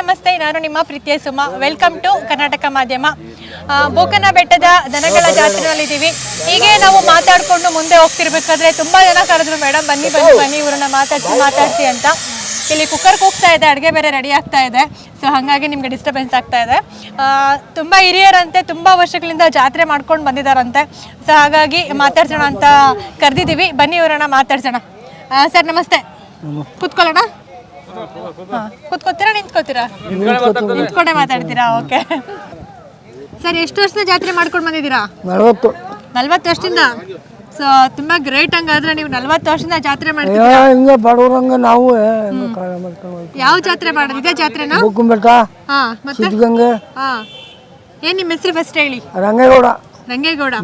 ನಮಸ್ತೆ. ನಾನು ನಿಮ್ಮ ಪ್ರೀತಿಯ ಸುಮ. ವೆಲ್ಕಮ್ ಟು ಕರ್ನಾಟಕ ಮಾಧ್ಯಮ. ಬೋಕನ ಬೆಟ್ಟದ ದನಗಳ ಜಾತ್ರೆಯಲ್ಲಿದ್ದೀವಿ. ಹೀಗೆ ನಾವು ಮಾತಾಡ್ಕೊಂಡು ಮುಂದೆ ಹೋಗ್ತಿರ್ಬೇಕಾದ್ರೆ ತುಂಬಾ ಜನ ಕರೆದ್ರು ಮೇಡಮ್ ಬನ್ನಿ ಬನ್ನಿ ಬನ್ನಿ ಇವ್ರನ್ನ ಮಾತಾಡ್ಸಿ ಮಾತಾಡ್ಸಿ ಅಂತ. ಇಲ್ಲಿ ಕುಕ್ಕರ್ ಕೂಗ್ತಾ ಇದೆ ಅಡುಗೆ ಬೇರೆ ರೆಡಿ ಆಗ್ತಾ ಇದೆ. ಸೊ ಹಾಗಾಗಿ ನಿಮಗೆ ಡಿಸ್ಟರ್ಬೆನ್ಸ್ ಆಗ್ತಾ ಇದೆ. ತುಂಬಾ ಹಿರಿಯರಂತೆ ತುಂಬಾ ವರ್ಷಗಳಿಂದ ಜಾತ್ರೆ ಮಾಡ್ಕೊಂಡು ಬಂದಿದ್ದಾರಂತೆ ಸೊ ಹಾಗಾಗಿ ಮಾತಾಡ್ಸೋಣ ಅಂತ ಕರೆದಿದ್ದೀವಿ. ಬನ್ನಿ ಇವ್ರನ್ನ ಮಾತಾಡ್ಸೋಣ. ಸರ್ ನಮಸ್ತೆ. ಕೂತ್ಕೊಳ್ಳೋಣ. ಕೂತ್ಕೋತೀರಾ ನಿಂತ್ಕೋತೀರಾ? ನಿಂತ್ಕೊಂಡೆ ಮಾತಾಡ್ತೀರಾ? ಓಕೆ. ಸರ್ ಎಷ್ಟು ವರ್ಷದ ಜಾತ್ರೆ ಮಾಡ್ಕೊಂಡು ಬಂದಿದ್ದೀರಾ? ನಲವತ್ತು. ನಲ್ವತ್ತು ವರ್ಷದಿಂದ? ಸೊ ತುಂಬಾ ಗ್ರೇಟ್ ಹಂಗಾದ್ರೆ ನೀವು ನಲ್ವತ್ತು ವರ್ಷದಿಂದ ಜಾತ್ರೆ ಮಾಡ್ತೀರಾ? ಹಿಂಗೆ ಬಡವ್ರಂಗೆ ನಾವು ಯಾವ ಜಾತ್ರೆ ಮಾಡೋದು? ಇದೇ ಜಾತ್ರೆನಾ? ಹಾ ಮತ್ತೆ? ಸಿದ್ಧಗಂಗೆ. ಹಾ. ಏನ್ ನಿಮ್ಮ ಹೆಸರು ಫಸ್ಟ್ ಹೇಳಿ? ರಂಗೇಗೌಡ. ರಂಗೇಗೌಡ.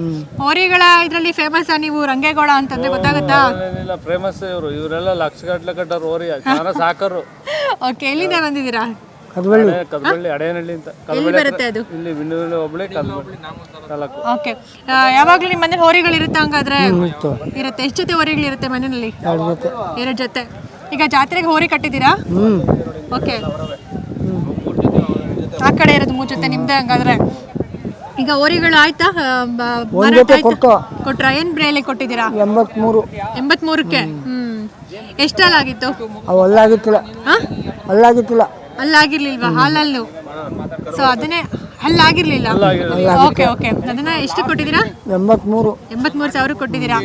ಹೋರಿಗಳ ಇದ್ರಲ್ಲಿ ಫೇಮಸ್ ನೀವು ರಂಗೇಗೌಡ ಅಂತಂದ್ರೆ ಗೊತ್ತಾಗುತ್ತಾ? ಇಲ್ಲ ಫೇಮಸ್ ಇವರು. ಇವರೆಲ್ಲ ಲಕ್ಷ ಗಟ್ಟಲೆ ಕಟ್ಟರು ಓರಿ ಜನ ಸಾಕರು? ಓಕೆ ಎಲ್ಲಿಂದ ಬಂದಿದ್ದೀರಾ? ಕದಬಳ್ಳಿ ಕದಬಳ್ಳಿ ಅಡೇನಹಳ್ಳಿ ಅಂತ. ಎಲ್ಲಿ ಬರುತ್ತೆ ಅದು? ಇಲ್ಲಿ ಬಿಂದುವಳ್ಳಿ ಒಬ್ಳಿ ಕದಬಳ್ಳಿ ತಾಲೂಕು. ಓಕೆ ಯಾವಾಗ್ಲೂ ನಿಮ್ಮ ಮನೇಲಿ ಹೋರಿಗಳು ಇರುತ್ತೆ ಹಂಗಾದ್ರೆ? ಇರುತ್ತೆ. ಎಷ್ಟು ಜೊತೆ ಹೋರಿಗಳು ಇರುತ್ತೆ ಮನೆಯಲ್ಲಿ? ಎರಡು ಜೊತೆ. ಎರಡು ಜೊತೆ. ಈಗ ಜಾತ್ರೆಗೆ ಹೋರಿ ಕಟ್ಟಿದ್ದೀರಾ? ಓಕೆ ಆ ಕಡೆ ಇರೋದು ಮೂರು ಜೊತೆ ನಿಮ್ದೇ ಹಂಗಾದ್ರೆ. ಈಗ ಓರಿಗಳು ಆಯ್ತಾ? ಕೊಟ್ರ ಮಾರಾಟ ಆಯ್ತಾ? ಏನ್ ಬ್ರೇಲಿ ಕೊಟ್ಟಿದ್ದೀರಾ? ಎಂಬತ್ಮೂರು. ಎಂಬತ್ಮೂರಕ್ಕೆ? ಹ್ಮ್. ಎಷ್ಟಲ್ಲಾಗಿತ್ತು? ಅವು ಅಲ್ಲಾಗಿತ್ತಿಲ್ಲ. ಹಾ ಅಲ್ಲಾಗಿತ್ತಿಲ್ಲ. ಅಲ್ಲಾಗಿರ್ಲಿಲ್ವಾ? ಹಾಲಲ್ಲು? ಸೊ ಅದನ್ನೇ ಅಲ್ಲಾಗಿರ್ಲಿಲ್ಲ? ಓಕೆ ಓಕೆ ಅದನ್ನ ಎಷ್ಟು ಕೊಟ್ಟಿದ್ದೀರಾ? ಎಂಬತ್ಮೂರು. ಎಂಬತ್ಮೂರು ಸಾವಿರ ಕೊಟ್ಟಿದ್ದೀರಾ?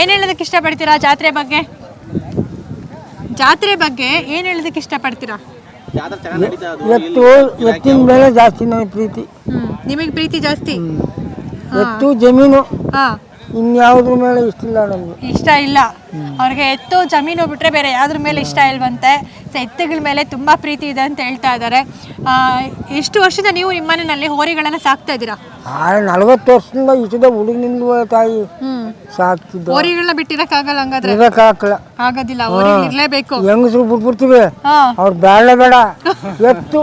ಏನ್ ಹೇಳೋದಕ್ಕೆ ಇಷ್ಟಪಡ್ತೀರಾ ಜಾತ್ರೆ ಬಗ್ಗೆ? ಜಾತ್ರೆ ಬಗ್ಗೆ ಏನ್ ಹೇಳೋದಕ್ಕೆ ಇಷ್ಟಪಡ್ತೀರಾ? ಎತ್ತು ಎತ್ತಿನ ಮೇಲೆ ಜಾಸ್ತಿ ನನಗೆ ಪ್ರೀತಿ. ನಿಮಗೆ ಪ್ರೀತಿ ಜಾಸ್ತಿ? ಎತ್ತು ಜಮೀನು. ಹಾ. ಇನ್ಯಾವುದ್ರ ಮೇಲೆ ಇಷ್ಟಿಲ್ಲ ನಮಗೆ. ಇಷ್ಟ ಇಲ್ಲ. ಅವ್ರಿಗೆ ಎತ್ತು ಜಮೀನು ಬಿಟ್ರೆ ಬೇರೆ ಯಾವ್ದ್ರ ಮೇಲೆ ಇಷ್ಟ ಇಲ್ವಂತೆ? ಸೊ ಎತ್ತುಗಳ ಮೇಲೆ ತುಂಬ ಪ್ರೀತಿ ಇದೆ ಅಂತ ಹೇಳ್ತಾ ಇದ್ದಾರೆ. ಎಷ್ಟು ವರ್ಷದ ನೀವು ನಿಮ್ಮ ಮನೆಯಲ್ಲಿ ಹೋರಿಗಳನ್ನ ಸಾಕ್ತಾ ಇದ್ದೀರಾ? ಆ ನಲ್ವತ್ತು ವರ್ಷದಿಂದ ಇಷ್ಟದ ಹುಡುಗನಿಂದ ತಾಯಿ ಸಾಕ್ತಿದ್ದ? ಹೋರಿಗಳನ್ನ ಬಿಟ್ಟಿರಕ್ಕಾಗಲ್ಲ ಹಂಗಾದ್ರೆ? ಇರಕ್ಕೆ ಹಾಕಲ್ಲ ಆಗೋದಿಲ್ಲ ಹೋರಿಗಳು ಇರ್ಲೇಬೇಕು. ಹೆಂಗಸರು ಬಿಟ್ಬಿಡ್ತೀವಿ. ಅವ್ರು ಬೇಡ ಬೇಡ. ಎತ್ತು.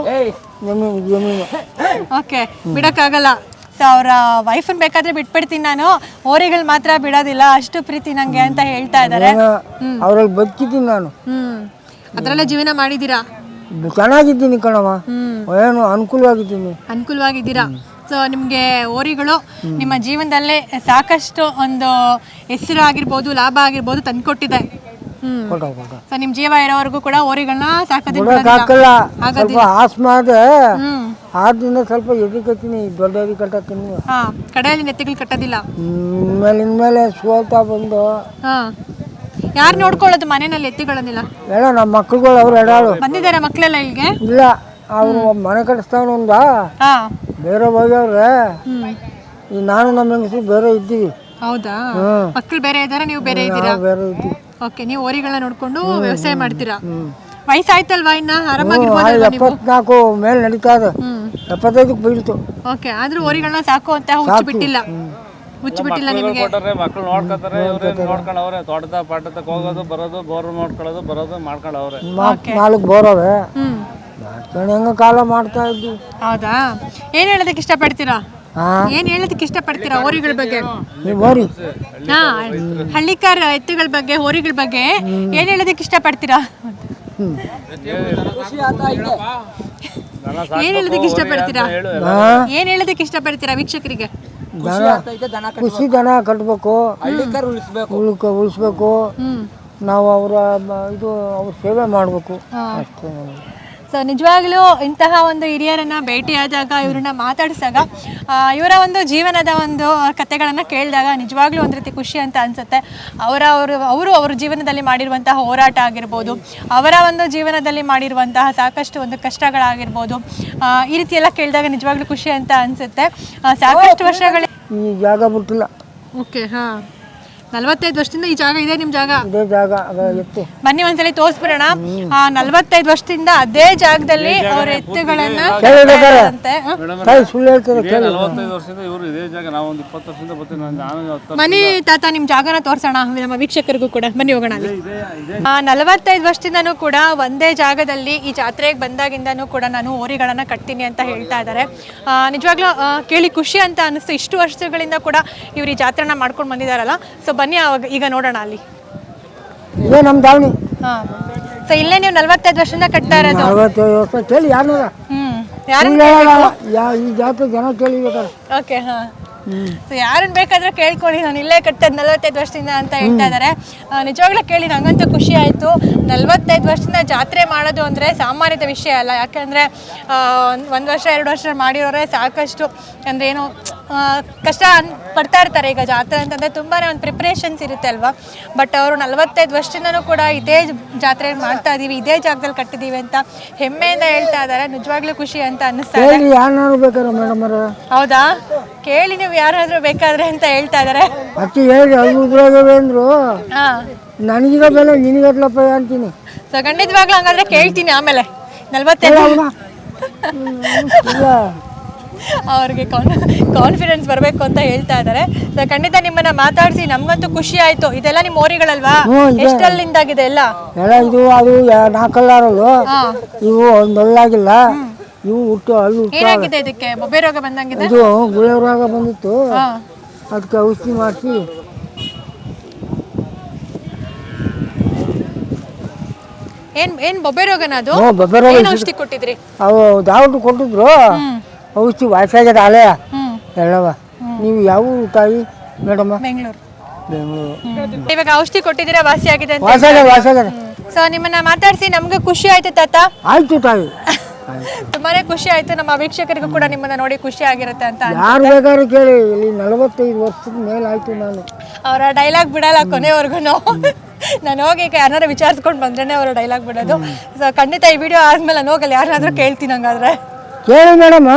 ಓಕೆ ಬಿಡಕ್ಕಾಗಲ್ಲ ಸೊ ಅವರ ವೈಫನ್ ಬೇಕಾದ್ರೆ ಬಿಟ್ಬಿಡ್ತೀನಿ ನಾನು. ಹೋರಿಗಳು ಮಾತ್ರ ಬಿಡೋದಿಲ್ಲ. ಅಷ್ಟು ಪ್ರೀತಿ ನಂಗೆ ಅಂತ ಹೇಳ್ತಾ ಇದ್ದಾರೆ. ಅವ್ರಲ್ಲಿ ಬದುಕಿದ್ದೀನಿ ನಾನು. ಹ್ಮ್. ಅದ್ರಲ್ಲೇ ಜೀವನ ಮಾಡಿದ್ದೀರಾ? ಚೆನ್ನಾಗಿದ್ದೀನಿ ಕಣವ ಏನು ಅನುಕೂಲವಾಗಿದ್ದೀನಿ. ಅನುಕೂಲವಾಗಿದ್ದೀರಾ? ಸೊ ನಿಮಗೆ ಓರಿಗಳು ನಿಮ್ಮ ಜೀವನದಲ್ಲೇ ಸಾಕಷ್ಟು ಒಂದು ಹೆಸರು ಆಗಿರ್ಬೋದು ಲಾಭ ಆಗಿರ್ಬೋದು ತಂದ್ಕೊಟ್ಟಿದೆ. ಸೊ ನಿಮ್ಮ ಜೀವ ಇರೋವರೆಗೂ ಕೂಡ ಓರಿಗಳನ್ನ ಸಾಕೋದಿಲ್ಲ ಸ್ವಲ್ಪ ಆಗೋದಿಲ್ಲ. ಆಸ್ಮ ಅದ ಹ್ಮ್. ಆದ್ರಿಂದ ಸ್ವಲ್ಪ ಎದಿಕತ್ತೀನಿ ದೊಡ್ಡ ಎದಿ ಕಟ್ಟತ್ತೀನಿ. ಹಾ ಕಡೆಯಲ್ಲಿ ನೆತ್ತಿಗಳು ಕಟ್ಟೋದಿಲ್ಲ. ಇನ್ಮೇಲೆ ಇನ್ಮೇಲೆ ಸೋಲ್ತಾ ಬಂದು ಹಾ. ಯಾರು ನೋಡ್ಕೊಳ್ಳೋದು ಮನೆಯಲ್ಲಿ ಎತ್ತಿಗಳನ್ನೆಲ್ಲ? ಬೇಡ ನಮ್ಮ ಮಕ್ಳುಗಳು ಅವ್ರು ಎಡಾಳು. ಬಂದಿದ್ದಾರೆ ಮಕ್ಕಳೆಲ್ಲ ಇಲ್ಲಿಗೆ? ಇಲ್ಲ ಅವ್ರು ಮನೆ ಕಟ್ಟಿಸ್ತಾವನೊಂದ ಹಾ. ಬೇರೆ ಹೋಗ್ಯವ್ರೆ? ಹ್ಮ್. ಈ ನಾನು ನಮ್ಮ ಹೆಂಗಸರು ಬೇರೆ ಇದ್ದೀವಿ. ಹೌದಾ? ಹ್ಮ್. ಮಕ್ಕಳು ಬೇರೆ ಇದ್ದಾರೆ ನೀವು ಬೇರೆ ಇದ್ದೀರಾ? ನಾವು ಬೇರೆ ಇದ್ದೀವಿ. ಓಕೆ ನೀವು ಓರಿಗಳನ್ನ ನೋಡ್ಕೊಂಡು ವ್ಯವಸಾಯ ಮಾಡ್ತೀರಾ? ವಯಸ್ಸಾಯ್ತಲ್ವಾ ಇನ್ನ? ಆರಾಮಾಗಿರ್ಬೋದಲ್ವಾ ನೀವು? ಎಪ್ಪತ್ನಾಲ್ಕು ಮೇಲೆ ನಡೀತಾ ಇದೆ. ಹ್ಮ್. ಎಪ್ಪತ್ತೈದಕ್ಕೆ ಬೀಳ್ತು. ಓಕೆ ಆದ್ರೂ ಓರಿಗಳನ್ನ ಸಾಕು ಅಂತ ಹುಚ್ಚು ಬಿಟ್ಟಿಲ್ಲ. ಹುಚ್ಚು ಬಿಟ್ಟಿಲ್ಲ ನಿಮಗೆ? ಕೊಟ್ಟರೆ ಮಕ್ಳು ನೋಡ್ಕೊತಾರೆ ಇವ್ರೇ ಅವರೇ ತೋಟದ ಪಾಟದಕ್ಕೆ ಹೋಗೋದು ಬರೋದು ಬೋರ್ ನೋಡ್ಕೊಳ್ಳೋದು ಬರೋದು ಮಾಡ್ಕೊಂಡವ್ರೆ ನಾಲ್ಕು ಬೋರವೆ ಹ್ಮ್. ಮಾಡ್ಕೊಂಡು ಹೆಂಗ ಕಾಲ ಮಾಡ್ತಾ ಇದ್ವಿ. ಹೌದಾ? ಏನ್ ಹೇಳೋದಕ್ಕೆ ಇಷ್ಟಪಡ್ತೀರಾ? ಏನ್ ಹೇಳೋದಕ್ಕೆ ಇಷ್ಟಪಡ್ತೀರಾ ಹೋರಿಗಳ ಬಗ್ಗೆ? ಹಾ ಹಳ್ಳಿಕಾರ ಎತ್ತುಗಳ ಬಗ್ಗೆ ಹೋರಿಗಳ ಬಗ್ಗೆ ಏನ್ ಹೇಳೋದಕ್ಕೆ ಇಷ್ಟಪಡ್ತೀರಾ? ಪಡ್ತೀರಾ ಏನ್ ಹೇಳೋದಕ್ಕೆ ಇಷ್ಟಪಡ್ತೀರಾ? ಏನ್ ಹೇಳೋದಕ್ಕೆ ಇಷ್ಟಪಡ್ತೀರಾ ವೀಕ್ಷಕರಿಗೆ? ದನ ಖುಷಿ ದನ ಕಟ್ಟಬೇಕು ಉಳ್ಕ ಉಳಿಸ್ಬೇಕು. ನಾವು ಅವರ ಇದು ಅವ್ರ ಸೇವೆ ಮಾಡಬೇಕು. ಅಷ್ಟೇ ನಮ್ಗೆ. ಸೊ ನಿಜವಾಗ್ಲೂ ಇಂತಹ ಒಂದು ಹಿರಿಯರನ್ನ ಭೇಟಿಯಾದಾಗ ಇವ್ರನ್ನ ಮಾತಾಡಿಸಿದಾಗ ಇವರ ಒಂದು ಜೀವನದ ಒಂದು ಕಥೆಗಳನ್ನು ಕೇಳಿದಾಗ ನಿಜವಾಗ್ಲೂ ಒಂದು ರೀತಿ ಖುಷಿ ಅಂತ ಅನ್ಸುತ್ತೆ. ಅವರ ಅವರು ಅವರು ಅವ್ರ ಜೀವನದಲ್ಲಿ ಮಾಡಿರುವಂತಹ ಹೋರಾಟ ಆಗಿರ್ಬೋದು ಅವರ ಒಂದು ಜೀವನದಲ್ಲಿ ಮಾಡಿರುವಂತಹ ಸಾಕಷ್ಟು ಒಂದು ಕಷ್ಟಗಳಾಗಿರ್ಬೋದು ಈ ರೀತಿ ಎಲ್ಲ ಕೇಳಿದಾಗ ನಿಜವಾಗ್ಲೂ ಖುಷಿ ಅಂತ ಅನ್ಸುತ್ತೆ. ಸಾಕಷ್ಟು ವರ್ಷಗಳ ಜಾಗ ಬಿಟ್ಟಿಲ್ಲ ಓಕೆ ಹಾಂ. ನಲವತ್ತೈದು ವರ್ಷದಿಂದ ಈ ಜಾಗ ಇದೆ ನಿಮ್ಮ ಜಾಗ? ಇದೇ ಜಾಗ ಅದ ಎತ್ತು ಬನ್ನಿ ಒಂದ್ಸಲಿ ತೋರಿಸ್ಬಿಡೋಣ. ಆ ನಲವತ್ತೈದು ವರ್ಷದಿಂದ ಅದೇ ಜಾಗದಲ್ಲಿ ಅವ್ರ ಎತ್ತುಗಳನ್ನ ಕೇಳಿದ್ದಾರೆ. ಅಂತೆ ತಾಯಿ ಸುಳ್ಳು ಹೇಳ್ತಾರೆ ಕೇಳಿ. ನಲವತ್ತೈದು ವರ್ಷದಿಂದ ಇವರು ಇದೇ ಜಾಗ. ನಾವು ಒಂದು ಇಪ್ಪತ್ತು ವರ್ಷದಿಂದ ಬರ್ತೀನಿ ನಾನು ನಾನು ಹತ್ತು ಮನಿ ತಾತ ನಿಮ್ ಜಾಗನ ತೋರ್ಸೋಣ ನಮ್ಮ ವೀಕ್ಷಕರಿಗೂ ಕೂಡ. ಬನ್ನಿ ಹೋಗೋಣ ಅಲ್ಲಿ. ಆ ನಲವತ್ತೈದು ವರ್ಷದಿಂದನು ಕೂಡ ಒಂದೇ ಜಾಗದಲ್ಲಿ ಈ ಜಾತ್ರೆಗೆ ಬಂದಾಗಿಂದನೂ ಕೂಡ ನಾನು ಹೋರಿಗಳನ್ನ ಕಟ್ತೀನಿ ಅಂತ ಹೇಳ್ತಾ ಇದ್ದಾರೆ. ಆ, ನಿಜವಾಗ್ಲೂ ಆ, ಕೇಳಿ ಖುಷಿ ಅಂತ ಅನಿಸ್ತು. ಇಷ್ಟು ವರ್ಷಗಳಿಂದ ಕೂಡ ಇವ್ರು ಈ ಜಾತ್ರೆನ ಮಾಡ್ಕೊಂಡು ಬಂದಿದಾರಲ್ಲ ಸೊ ಬನ್ನಿ ಅವಾಗ ಈಗ ನೋಡೋಣ ಅಲ್ಲಿ. ಏ ನಮ್ಮ ದಾವಣಿ. ಹಾ. ಸೊ ಇಲ್ಲೇ ನೀವು ನಲ್ವತ್ತೈದು ವರ್ಷದಿಂದ ಕಟ್ತಾ ಇರೋದು? ವರ್ಷ. ಕೇಳಿ ಹ್ಮ್. ಯಾರು ಈ ಜನ ಕೇಳಿಬೇಕಾರೆ ಓಕೆ ಹಾ. ಸೊ ಯಾರನ್ನ ಬೇಕಾದ್ರೆ ಕೇಳ್ಕೊಳ್ಳಿ. ನಾನು ಇಲ್ಲೇ ಕಟ್ಟದ್ ನಲವತ್ತೈದು ವರ್ಷದಿಂದ ಅಂತ ಹೇಳ್ತಾ ಇದ್ದಾರೆ ನಿಜವಾಗ್ಲೂ ಕೇಳಿ ನಂಗಂತೂ ಖುಷಿ ಆಯಿತು. ನಲವತ್ತೈದು ವರ್ಷದಿಂದ ಜಾತ್ರೆ ಮಾಡೋದು ಅಂದರೆ ಸಾಮಾನ್ಯದ ವಿಷಯ ಅಲ್ಲ. ಯಾಕಂದ್ರೆ ಒಂದು ವರ್ಷ ಎರಡು ವರ್ಷ ಮಾಡಿರೋರೆ ಸಾಕಷ್ಟು ಅಂದ್ರೆ ಏನು ಕಷ್ಟ ಅನ್ ಪಡ್ತಾ ಇರ್ತಾರೆ ಈಗ ಜಾತ್ರೆ ಅಂತಂದರೆ ತುಂಬಾ ಒಂದು ಪ್ರಿಪ್ರೇಷನ್ಸ್ ಇರುತ್ತೆ ಅಲ್ವಾ? ಬಟ್ ಅವರು ನಲವತ್ತೈದು ವರ್ಷದಿಂದನೂ ಕೂಡ ಇದೇ ಜಾತ್ರೆ ಮಾಡ್ತಾ ಇದ್ದೀವಿ ಇದೇ ಜಾಗದಲ್ಲಿ ಕಟ್ಟಿದ್ದೀವಿ ಅಂತ ಹೆಮ್ಮೆಯಿಂದ ಹೇಳ್ತಾ ಇದ್ದಾರೆ ನಿಜವಾಗ್ಲೂ ಖುಷಿ ಅಂತ ಅನ್ನಿಸ್ತಾ ಇದೆ. ಹೌದಾ? ಕೇಳಿ ನೀವು ಯಾರಾದರೂ ಬೇಕಾದ್ರೆ ಅಂತ ಹೇಳ್ತಾ ಇದ್ದಾರೆ ನನಗಿರೋ ಬೆಲೆ ನಿನಗಟ್ಲಪ್ಪ ಅಂತೀನಿ. ಸೊ ಖಂಡಿತವಾಗ್ಲೂ ಹಂಗಾದ್ರೆ ಕೇಳ್ತೀನಿ ಆಮೇಲೆ. ನಲ್ವತ್ತೈದು ಇಲ್ಲ. ಅವ್ರಿಗೆ ಕಾನ್ಫಿಡೆನ್ಸ್ ಬರಬೇಕು ಅಂತ ಹೇಳ್ತಾ ಇದ್ದಾರೆ ಸೊ ಖಂಡಿತ ನಿಮ್ಮನ್ನ ಮಾತಾಡಿಸಿ ನಮ್ಗಂತೂ ಖುಷಿ ಆಯ್ತು. ಇದೆಲ್ಲ ನಿಮ್ಮ ಓರಿಗಳಲ್ವಾ. ಎಷ್ಟಲ್ಲಿಂದಾಗಿದೆ ಎಲ್ಲ? ಎಲ್ಲ ಇದು ಅದು ನಾಲ್ಕಲ್ಲಾರಲ್ಲು ಇವು ಒಂದೊಳ್ಳಾಗಿಲ್ಲ ಇವು ಹುಟ್ಟು ಅಲ್ಲಿ ಏನಾಗಿದೆ ಇದಕ್ಕೆ? ಬೊಬ್ಬೆ ರೋಗ ಬಂದಂಗಿದೆ? ಇದು ರೋಗ ಬಂದಿತ್ತು. ಅದಕ್ಕೆ ಔಷಧಿ ಮಾಡಿಸಿ. ಏನ್ ಏನ್ ಬೊಬ್ಬೆ ರೋಗನ ಅದು? ಬೊಬ್ಬೆ ರೋಗ ಔಷಧಿ ಕೊಟ್ಟಿದ್ರಿ? ಅವು ದಾವಟ್ಟು ಕೊಟ್ಟಿದ್ರು. ಔಷಧಿ ವಾಸಾಗ್ಯದ ಹ್ಮ್. ಎಲ್ಲವ? ನೀವು ಯಾವ ತಾಯಿ ಮೇಡಮ್? ಬೆಂಗಳೂರು. ಬೆಂಗಳೂರು. ಇವಾಗ ಔಷಧಿ ಕೊಟ್ಟಿದ್ದೀರಾ ವಾಸಿ ಆಗಿದೆ ಅಂತ ವಾಸಾಗ್ಯದ ವಾಸಾಗ್ಯದ ಸೊ ನಿಮ್ಮನ್ನ ಮಾತಾಡಿಸಿ ನಮ್ಗೆ ಖುಷಿ ಆಯ್ತು ತಾತ? ಆಯ್ತು ತಾಯಿ. ತುಂಬಾನೇ ಖುಷಿ ಆಯ್ತು ನಮ್ಮ ವೀಕ್ಷಕರಿಗೂ ಕೂಡ ನಿಮ್ಮನ್ನ ನೋಡಿ ಖುಷಿ ಆಗಿರುತ್ತೆ ಅಂತ ಯಾರು ಬೇಕಾದ್ರೂ ಕೇಳಿ ಇಲ್ಲಿ ನಲವತ್ತೈದು ವರ್ಷದ ಮೇಲೆ ಆಯ್ತು ನಾನು. ಅವರ ಡೈಲಾಗ್ ಬಿಡಲ್ಲ ಕೊನೆವರೆಗೂ ನಾನು ಹೋಗಿ ಯಾರನ್ನಾರು ವಿಚಾರಿಸ್ಕೊಂಡು ಬಂದ್ರೆ ಅವರ ಡೈಲಾಗ್ ಬಿಡೋದು. ಸೊ ಖಂಡಿತ ಈ ವಿಡಿಯೋ ಆದ್ಮೇಲೆ ನಾನು ಹೋಗಲ್ಲ ಯಾರನ್ನಾದ್ರೂ ಕೇಳ್ತೀನಿ ಹಂಗಾದ್ರೆ. ಕೇಳಿ ಮೇಡಮ್.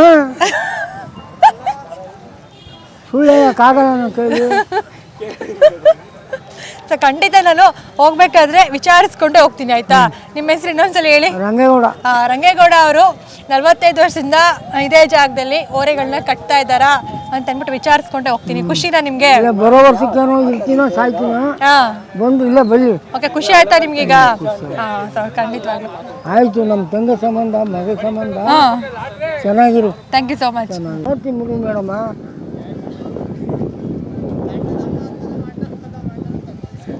ಸುಳ್ಳು ಹೇಳಕ್ಕಾಗಲ್ಲ ನನ್ನ ಕೈಲಿ ಸೊ ಖಂಡಿತ ನಾನು ಹೋಗ್ಬೇಕಾದ್ರೆ ವಿಚಾರಿಸ್ಕೊಂಡೇ ಹೋಗ್ತೀನಿ ಆಯ್ತಾ? ನಿಮ್ಮ ಹೆಸರು ಇನ್ನೊಂದ್ಸಲ ಹೇಳಿ. ರಂಗೇಗೌಡ. ಆ, ರಂಗೇಗೌಡ ಅವರು ನಲವತ್ತೈದು ವರ್ಷದಿಂದ ಇದೇ ಜಾಗದಲ್ಲಿ ಓರೆಗಳನ್ನ ಕಟ್ತಾ ಇದ್ದಾರಾ? ಅಂತ ಅಂದ್ಬಿಟ್ಟು ವಿಚಾರಿಸ್ಕೊಂಡೆ ಹೋಗ್ತೀನಿ. ಖುಷಿನಾ ನಿಮ್ಗೆ? ಇಲ್ಲ ಬರೋ ವರ್ಷಕ್ಕೇನೋ ಇರ್ತೀನೋ ಸಾಯ್ತೀನೋ? ಹಾ. ಬಂದು ಇಲ್ಲ ಬಲ್ಲಿ. ಓಕೆ ಖುಷಿ ಆಯ್ತಾ ನಿಮ್ಗೀಗ? ಹಾ ಖಂಡಿತವಾಗ್ಲು. ಆಯ್ತು ನಮ್ಮ ತಂಗ ಸಂಬಂಧ ಮಗ ಸಂಬಂಧ. ಹಾ. ಚೆನ್ನಾಗಿರು. ಥ್ಯಾಂಕ್ ಯು ಸೋ ಮಚ್ ನೋಡ್ತೀನಿ ಮುಗಿ ಮೇಡಮ್ಮ